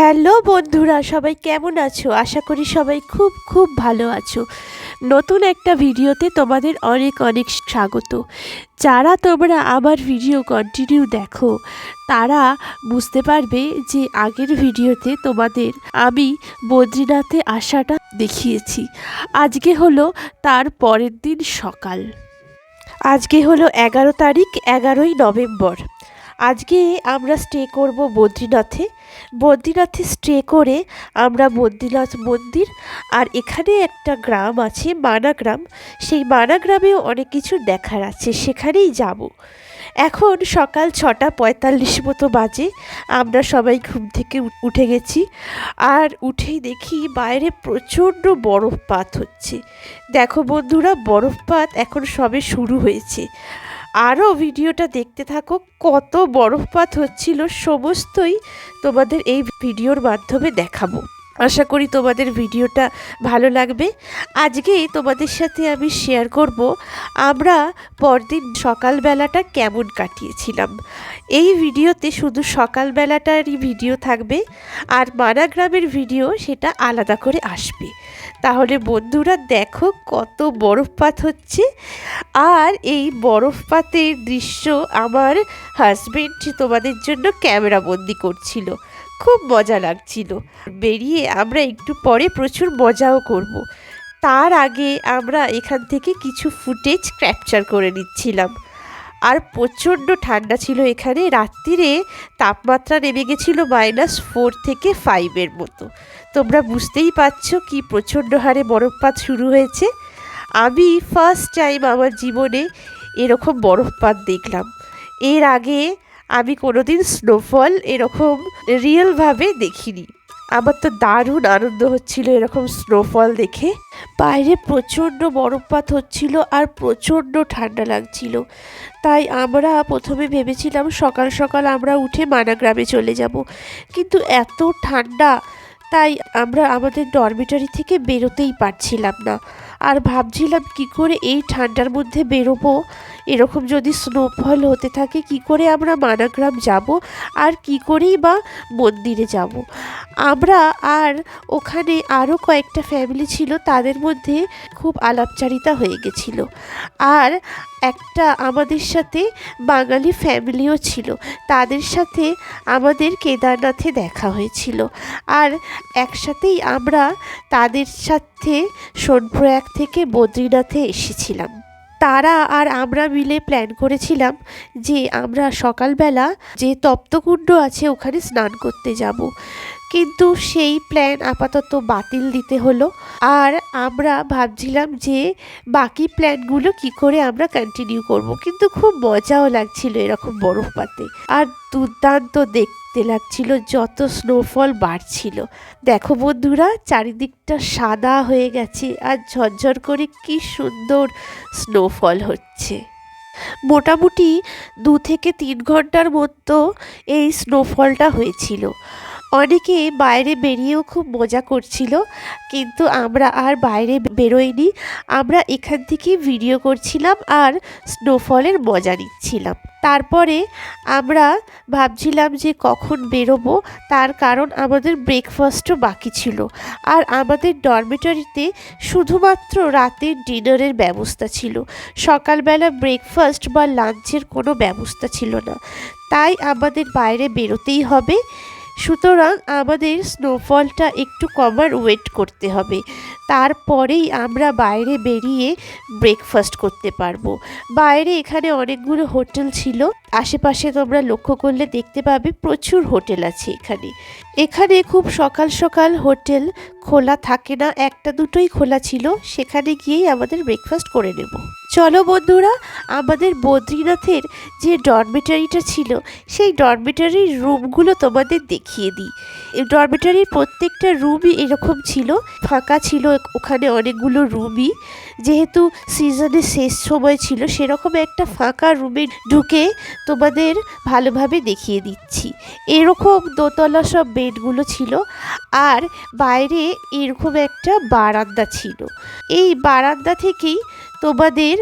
Hello বন্ধুরা, সবাই কেমন আছো? আশা করি সবাই খুব খুব ভালো আছো। নতুন একটা ভিডিওতে তোমাদের অনেক অনেক স্বাগত। যারা তোমরা আমার ভিডিও কন্টিনিউ দেখো, তারা বুঝতে পারবে যে আগের ভিডিওতে তোমাদের আমি বদ্রীনাথে আসাটা দেখিয়েছি। আজকে হলো তার পরের দিন সকাল। আজকে হলো এগারো তারিখ, এগারোই নভেম্বর। আজকে আমরা স্টে করব বদ্রীনাথে। বদ্রীনাথে স্টে করে আমরা বদ্রীনাথ মন্দির আর এখানে একটা গ্রাম আছে মানা গ্রাম সেই মানা গ্রামেও অনেক কিছু দেখার আছে, সেখানেই যাব। এখন সকাল ছটা পঁয়তাল্লিশ মতো বাজে, আমরা সবাই ঘুম থেকে উঠে গেছি। আর উঠেই দেখি বাইরে প্রচণ্ড বরফপাত হচ্ছে। দেখো বন্ধুরা, বরফপাত এখন সবে শুরু হয়েছে। আরও ভিডিওটা দেখতে থাকো, কত বরফপাত হচ্ছিল, সমস্তই তোমাদের এই ভিডিওর মাধ্যমে দেখাবো। আশা করি তোমাদের ভিডিওটা ভালো লাগবে। আজকে তোমাদের সাথে আমি শেয়ার করব, আমরা পরদিন সকালবেলাটা কেমন কাটিয়েছিলাম। এই ভিডিওতে শুধু সকালবেলাটারই ভিডিও থাকবে, আর মানা গ্রামের ভিডিও সেটা আলাদা করে আসবে। তাহলে বন্ধুরা দেখো কত বরফপাত হচ্ছে। আর এই বরফপাতের দৃশ্য আমার হাজব্যান্ড তোমাদের জন্য ক্যামেরা বন্দি করছিল। খুব মজা লাগছিল। বেরিয়ে আমরা একটু পরে প্রচুর মজাও করব। তার আগে আমরা এখান থেকে কিছু ফুটেজ ক্যাপচার করে নিচ্ছিলাম। আর প্রচণ্ড ঠান্ডা ছিল এখানে। রাত্রিরে তাপমাত্রা নেমে গেছিল মাইনাস ফোর থেকে ফাইভের মতো। তোমরা বুঝতেই পারছ কি প্রচণ্ড হারে বরফপাত শুরু হয়েছে। আমি ফার্স্ট টাইম আমার জীবনে এরকম বরফপাত দেখলাম। এর আগে আমি কোনোদিন স্নোফল এরকম রিয়েলভাবে দেখিনি। আমার তো দারুণ আনন্দ হচ্ছিল এরকম স্নোফল দেখে। বাইরে প্রচণ্ড বরফপাত হচ্ছিল আর প্রচণ্ড ঠান্ডা লাগছিল। তাই আমরা প্রথমে ভেবেছিলাম সকাল সকাল আমরা উঠে মানা গ্রামে চলে যাব। কিন্তু এত ঠান্ডা, তাই আমরা আমাদের ডরমিটারি থেকে বেরোতেই পারছিলাম না। আর ভাবছিলাম কি করে এই ঠান্ডার মধ্যে বেরোবো? এরকম যদি স্নোফল হতে থাকে, কি করে আমরা মানাগ্রাম যাব? আর কি করেই বা মন্দিরে যাব? আমরা আর ওখানে আরও কয়েকটা ফ্যামিলি ছিল, তাদের মধ্যে খুব আলাপচারিতা হয়ে গেছিল। আর একটা আমাদের সাথে বাঙালি ফ্যামিলিও ছিল, তাদের সাথে আমাদের কেদারনাথে দেখা হয়েছিল। আর একসাথেই আমরা তাদের সাথে সোনপ্রয়াগ থেকে বদ্রীনাথে এসেছিলাম। তারা আর আমরা মিলে প্ল্যান করেছিলাম যে আমরা সকালবেলা যে তপ্তকুণ্ড আছে ওখানে স্নান করতে যাব। কিন্তু সেই প্ল্যান আপাতত বাতিল দিতে হলো। আর আমরা ভাবছিলাম যে বাকি প্ল্যানগুলো কি করে আমরা কন্টিনিউ করব। কিন্তু খুব মজাও লাগছিল এরকম বরফপাতে আর দুর্দান্ত দেখতে লাগছিল যত স্নোফল বাড়ছিল। দেখো বন্ধুরা, চারিদিকটা সাদা হয়ে গেছে আর ঝরঝর করে কি সুন্দর স্নোফল হচ্ছে। মোটামুটি দু থেকে তিন ঘণ্টার মতো এই স্নোফলটা হয়েছিল। অনেকে বাইরে বেরিয়েও খুব মজা করছিল, কিন্তু আমরা আর বাইরে বেরোইনি। আমরা এখান থেকে ভিডিও করছিলাম আর স্নোফলের মজা নিচ্ছিলাম তারপরে আমরা ভাবছিলাম যে কখন বেরোবো, তার কারণ আমাদের ব্রেকফাস্টও বাকি ছিল। আর আমাদের ডরমেটরিতে শুধুমাত্র রাতের ডিনারের ব্যবস্থা ছিল। সকালবেলা ব্রেকফাস্ট বা লাঞ্চের কোনো ব্যবস্থা ছিল না। তাই আমাদের বাইরে বেরোতেই হবে। সুতরাং আমাদের স্নোফলটা একটু কমার ওয়েট করতে হবে। তারপরেই আমরা বাইরে বেরিয়ে ব্রেকফাস্ট করতে পারব। বাইরে এখানে অনেকগুলো হোটেল ছিল। আশেপাশে তোমরা লক্ষ্য করলে দেখতে পাবে প্রচুর হোটেল আছে এখানে। এখানে খুব সকাল সকাল হোটেল খোলা থাকে না, একটা দুটোই খোলা ছিল, সেখানে গিয়েই আমাদের ব্রেকফাস্ট করে নেব। চলো বন্ধুরা, আমাদের বদ্রীনাথের যে ডরমিটারিটা ছিল, সেই ডরমিটারির রুমগুলো তোমাদের দেখিয়ে দিই। ডরমিটারির প্রত্যেকটা রুমই এরকম ছিল, ফাঁকা ছিল, ওখানে অনেকগুলো রুমই যেহেতু সিজনের শেষ সময় ছিল, সেরকম একটা ফাঁকা রুমে ঢুকে তোমাদের ভালোভাবে দেখিয়ে দিচ্ছি। এরকম দোতলা সব বেডগুলো ছিল আর বাইরে এরকম একটা বারান্দা ছিল। এই বারান্দা থেকেই তোমাদের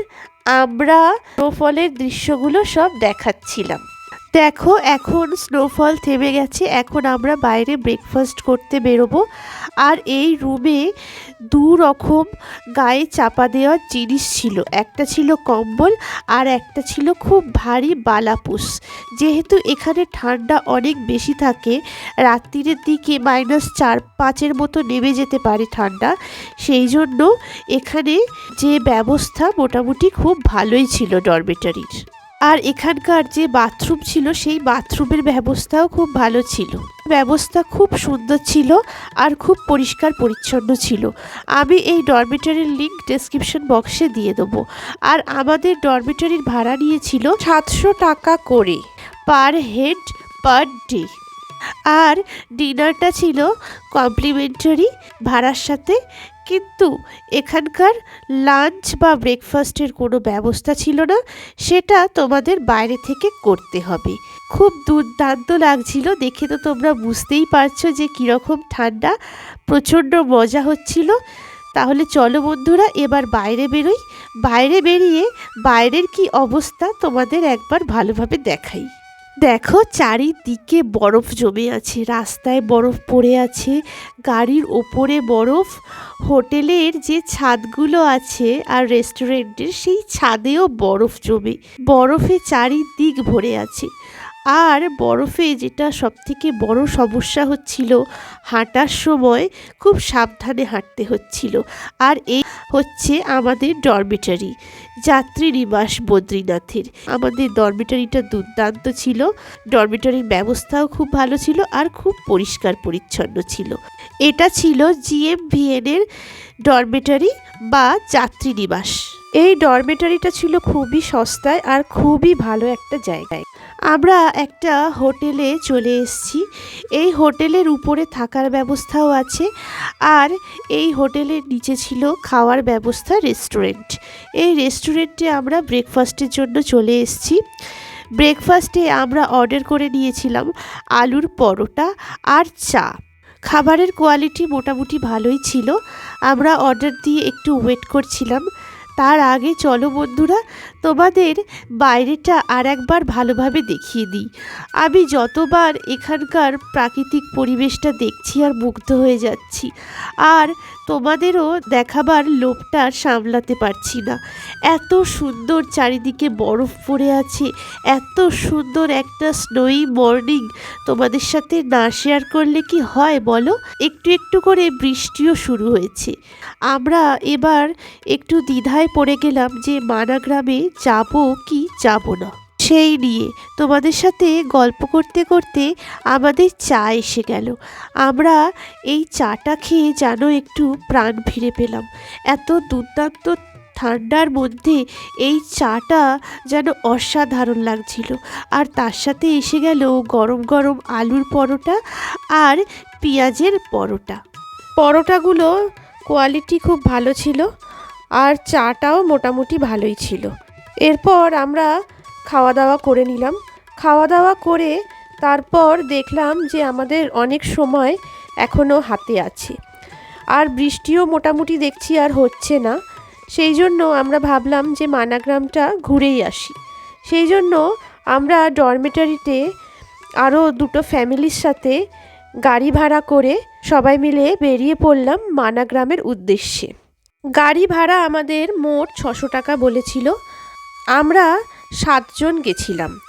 আমরা স্নোফলের দৃশ্যগুলো সব দেখাচ্ছিলাম। দেখো, এখন স্নোফল থেমে গেছে, এখন আমরা বাইরে ব্রেকফাস্ট করতে বেরোবো। আর এই রুমে দু রকম গায়ে চাপা দেওয়ার জিনিস ছিল। একটা ছিল কম্বল আর একটা ছিল খুব ভারী বালাপুস যেহেতু এখানে ঠান্ডা অনেক বেশি থাকে, রাত্রিরের দিকে মাইনাস চার, পাঁচের মতো নেমে যেতে পারে ঠান্ডা। সেই জন্য এখানে যে ব্যবস্থা মোটামুটি খুব ভালোই ছিল ডরমেটারির আর এখানকার যে বাথরুম ছিল, সেই বাথরুমের ব্যবস্থাও খুব ভালো ছিল। ব্যবস্থা খুব সুন্দর ছিল আর খুব পরিষ্কার পরিচ্ছন্ন ছিল। আমি এই ডরমিটারির লিঙ্ক ডেসক্রিপশন বক্সে দিয়ে দেবো। আর আমাদের ডরমিটারির ভাড়া নিয়েছিল সাতশো টাকা করে পার হেড পার ডে আর ডিনারটা ছিল কমপ্লিমেন্টারি ভাড়ার সাথে কিন্তু এখানকার লাঞ্চ বা ব্রেকফাস্টের কোনো ব্যবস্থা ছিল না, সেটা তোমাদের বাইরে থেকে করতে হবে। খুব দুর্দান্ত লাগছিল, দেখে তো তোমরা বুঝতেই পারছ যে কীরকম ঠান্ডা, প্রচণ্ড মজা হচ্ছিল। তাহলে চলো বন্ধুরা, এবার বাইরে বেরোই। বাইরে বেরিয়ে বাইরের কি অবস্থা তোমাদের একবার ভালোভাবে দেখাই। দেখো, চারিদিকে বরফ জমে আছে, রাস্তায় বরফ পড়ে আছে, গাড়ির ওপরে বরফ। হোটেলের যে ছাদগুলো আছে আর রেস্টুরেন্টের সেই ছাদেও বরফ জমে, বরফে চারিদিক ভরে আছে। আর বরফে যেটা সবথেকে বড় সমস্যা হচ্ছিল, হাঁটার সময় খুব সাবধানে হাঁটতে হচ্ছিল। আর এই হচ্ছে আমাদের ডরমিটারি যাত্রী নিবাস বদ্রীনাথের। আমাদের ডরমিটারিটা দুর্দান্ত ছিল। ডরমিটারির ব্যবস্থাও খুব ভালো ছিল আর খুব পরিষ্কার পরিচ্ছন্ন ছিল। এটা ছিল জিএমভিএন এর ডরমিটারি বা যাত্রী নিবাস। এই ডরমিটারিটা ছিল খুবই সস্তায় আর খুবই ভালো একটা জায়গায়। আমরা একটা হোটেলে চলে এসেছি। এই হোটেলের উপরে থাকার ব্যবস্থাও আছে আর এই হোটেলের নিচে ছিল খাওয়ার ব্যবস্থা রেস্টুরেন্ট। এই রেস্টুরেন্টে আমরা ব্রেকফাস্টের জন্য চলে এসেছি। ব্রেকফাস্টে আমরা অর্ডার করে নিয়েছিলাম আলুর পরোটা আর চা। খাবারের কোয়ালিটি মোটামুটি ভালোই ছিল। আমরা অর্ডার দিয়ে একটু ওয়েট করছিলাম। তার আগে চলো বন্ধুরা, তোমাদের বাইরেটা আর একবার ভালোভাবে দেখিয়ে দিই। আমি যতবার এখানকার প্রাকৃতিক পরিবেশটা দেখছি আর মুগ্ধ হয়ে যাচ্ছি। আর তোমাদেরও দেখাবার লোভটা সামলাতে পারছি না। এত সুন্দর চারিদিকে বরফ পড়ে আছে, এত সুন্দর একটা স্নোই মর্নিং তোমাদের সাথে না শেয়ার করলে কি হয় বলো? একটু একটু করে বৃষ্টিও শুরু হয়েছে। আমরা এবার একটু দ্বিধায় পড়ে গেলাম যে মানা গ্রামে যাব কি যাব না। সেই নিয়ে তোমাদের সাথে গল্প করতে করতে আমাদের চা এসে গেল। আমরা এই চাটা খেয়ে যেন একটু প্রাণ ফিরে পেলাম। এত দুর্দান্ত ঠান্ডার মধ্যে এই চাটা যেন অসাধারণ লাগছিল। আর তার সাথে এসে গেল গরম গরম আলুর পরোটা আর পেঁয়াজের পরোটা। পরোটাগুলো কোয়ালিটি খুব ভালো ছিল আর চাটাও মোটামুটি ভালোই ছিল। এরপর আমরা খাওয়া দাওয়া করে নিলাম। খাওয়া দাওয়া করে তারপর দেখলাম যে আমাদের অনেক সময় এখনও হাতে আছে। আর বৃষ্টিও মোটামুটি দেখছি আর হচ্ছে না। সেই জন্য আমরা ভাবলাম যে মানাগ্রামটা ঘুরেই আসি। সেই জন্য আমরা ডরমেটারিতে আরও দুটো ফ্যামিলির সাথে গাড়ি ভাড়া করে সবাই মিলে বেরিয়ে পড়লাম মানাগ্রামের উদ্দেশ্যে। গাড়ি ভাড়া আমাদের মোট ছশো টাকা বলেছিল। আমরা সাতজন গেছিলাম।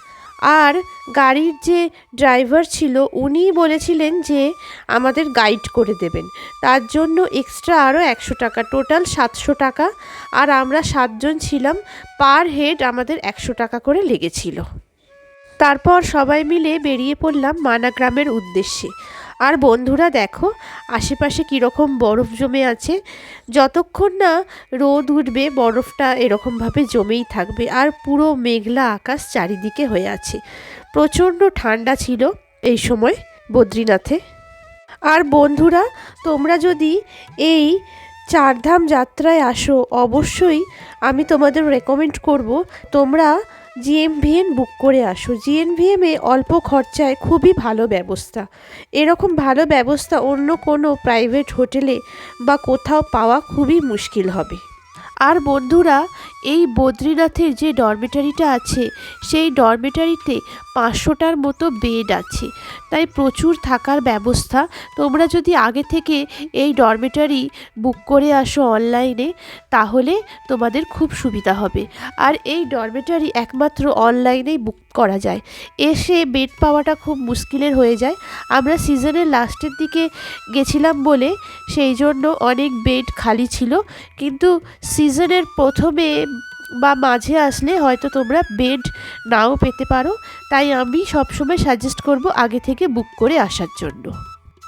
আর গাড়ির যে ড্রাইভার ছিল উনি বলেছিলেন যে আমাদের গাইড করে দেবেন। তার জন্য এক্সট্রা আরও একশো টাকা, টোটাল সাতশো টাকা। আর আমরা সাতজন ছিলাম, পার হেড আমাদের একশো টাকা করে লেগেছিল। তারপর সবাই মিলে বেরিয়ে পড়লাম মানাগ্রামের উদ্দেশ্যে। আর বন্ধুরা দেখো, আশেপাশে কীরকম বরফ জমে আছে, যতক্ষণ না রোদ উঠবে, বরফটা এরকমভাবে জমেই থাকবে আর পুরো মেঘলা আকাশ চারিদিকে হয়ে আছে। প্রচণ্ড ঠান্ডা ছিল এই সময় বদ্রীনাথে। আর বন্ধুরা, তোমরা যদি এই চারধাম যাত্রায় আসো, অবশ্যই আমি তোমাদের রেকমেন্ড করব, তোমরা জিএমভিএন বুক করে আসো। এ অল্প খরচায় খুবই ভালো ব্যবস্থা। এরকম ভালো ব্যবস্থা অন্য কোনো প্রাইভেট হোটেলে বা কোথাও পাওয়া খুবই মুশকিল হবে। আর বন্ধুরা এই বদ্রীনাথের যে ডরমেটারিটা আছে, সেই ডরমেটারিতে পাঁচশোটার মতো বেড আছে। তাই প্রচুর থাকার ব্যবস্থা। তোমরা যদি আগে থেকে এই ডরমেটারি বুক করে আসো অনলাইনে তাহলে তোমাদের খুব সুবিধা হবে। আর এই ডরমেটারি একমাত্র অনলাইনেই বুক করা যায়। এসে বেড পাওয়াটা খুব মুশকিলের হয়ে যায়। আমরা সিজনের লাস্টের দিকে গেছিলাম বলে, সেই জন্য অনেক বেড খালি ছিল। কিন্তু সিজনের প্রথমে বা মাঝে আসলে হয়তো তোমরা বেড নাও পেতে পারো। তাই আমি সবসময় সাজেস্ট করব আগে থেকে বুক করে আসার জন্য।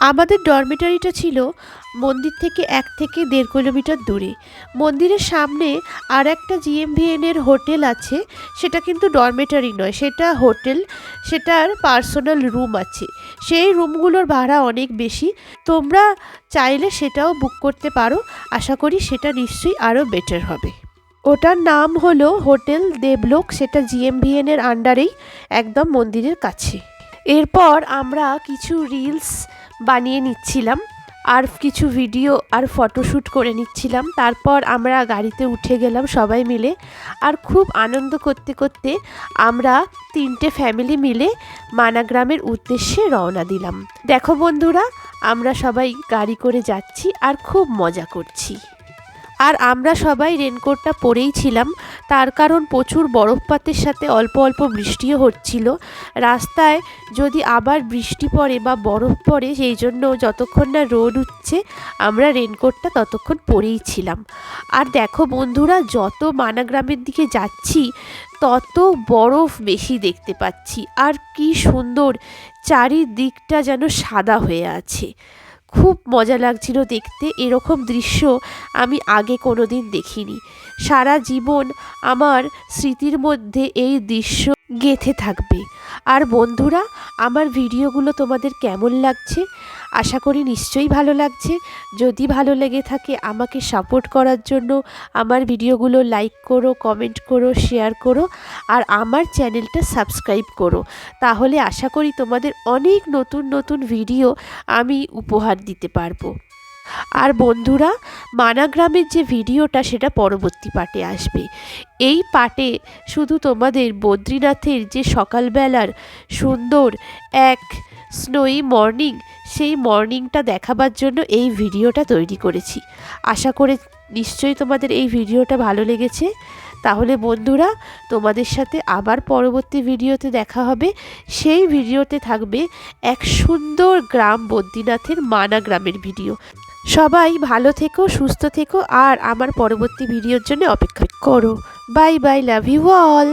আমাদের ডরমেটারিটা ছিল মন্দির থেকে এক থেকে দেড় কিলোমিটার দূরে। মন্দিরের সামনে আর একটা জিএমভিএন এর হোটেল আছে। সেটা কিন্তু ডরমেটারি নয়, সেটা হোটেল সেটার পার্সোনাল রুম আছে। সেই রুমগুলোর ভাড়া অনেক বেশি। তোমরা চাইলে সেটাও বুক করতে পারো। আশা করি সেটা নিশ্চয়ই আরও বেটার হবে। ওটার নাম হলো হোটেল দেবলোক, সেটা জিএমভিএনের আন্ডারেই একদম মন্দিরের কাছে। এরপর আমরা কিছু রিলস বানিয়ে নিচ্ছিলাম, আর কিছু ভিডিও আর ফটোশ্যুট করে নিচ্ছিলাম। তারপর আমরা গাড়িতে উঠে গেলাম সবাই মিলে, আর খুব আনন্দ করতে করতে আমরা তিনটে ফ্যামিলি মিলে মানাগ্রামের উদ্দেশ্যে রওনা দিলাম। দেখো বন্ধুরা, আমরা সবাই গাড়ি করে যাচ্ছি আর খুব মজা করছি। আর আমরা সবাই রেনকোটটা পরেই ছিলাম। তার কারণ প্রচুর বরফপাতের সাথে অল্প অল্প বৃষ্টিও হচ্ছিল। রাস্তায় যদি আবার বৃষ্টি পড়ে বা বরফ পড়ে, সেই জন্য যতক্ষণ না রোদ উঠছে, আমরা রেনকোটটা ততক্ষণ পরেই ছিলাম। আর দেখো বন্ধুরা, যত মানাগ্রামের দিকে যাচ্ছি, তত বরফ বেশি দেখতে পাচ্ছি। আর কি সুন্দর, চারিদিকটা যেন সাদা হয়ে আছে। খুব মজা লাগছিল দেখতে। এরকম দৃশ্য আমি আগে কোনো দিন দেখিনি। সারা জীবন আমার স্মৃতির মধ্যে এই দৃশ্য গেঁথে থাকবে। আর বন্ধুরা, আমার ভিডিওগুলো তোমাদের কেমন লাগছে? আশা করি নিশ্চয়ই ভালো লাগছে। যদি ভালো লেগে থাকে আমাকে সাপোর্ট করার জন্য, আমার ভিডিওগুলো লাইক করো কমেন্ট করো শেয়ার করো, আর আমার চ্যানেলটা সাবস্ক্রাইব করো। তাহলে আশা করি তোমাদের অনেক নতুন নতুন ভিডিও আমি উপহার দিতে পারব। আর বন্ধুরা, মানাগ্রামের যে ভিডিওটা, সেটা পরবর্তী পার্টে আসবে। এই পার্টে শুধু তোমাদের বদ্রীনাথের যে সকালবেলার সুন্দর এক স্নোই মর্নিং সেই মর্নিংটা দেখাবার জন্য এই ভিডিওটা তৈরি করেছি। আশা করে নিশ্চয়ই তোমাদের এই ভিডিওটা ভালো লেগেছে। তাহলে বন্ধুরা, তোমাদের সাথে আবার পরবর্তী ভিডিওতে দেখা হবে। সেই ভিডিওতে থাকবে এক সুন্দর গ্রাম বদ্রীনাথের মানা গ্রামের ভিডিও। সবাই ভালো থেকো, সুস্থ থেকো, আর আমার পরবর্তী ভিডিওর জন্য অপেক্ষা করো। Bye bye, love you all.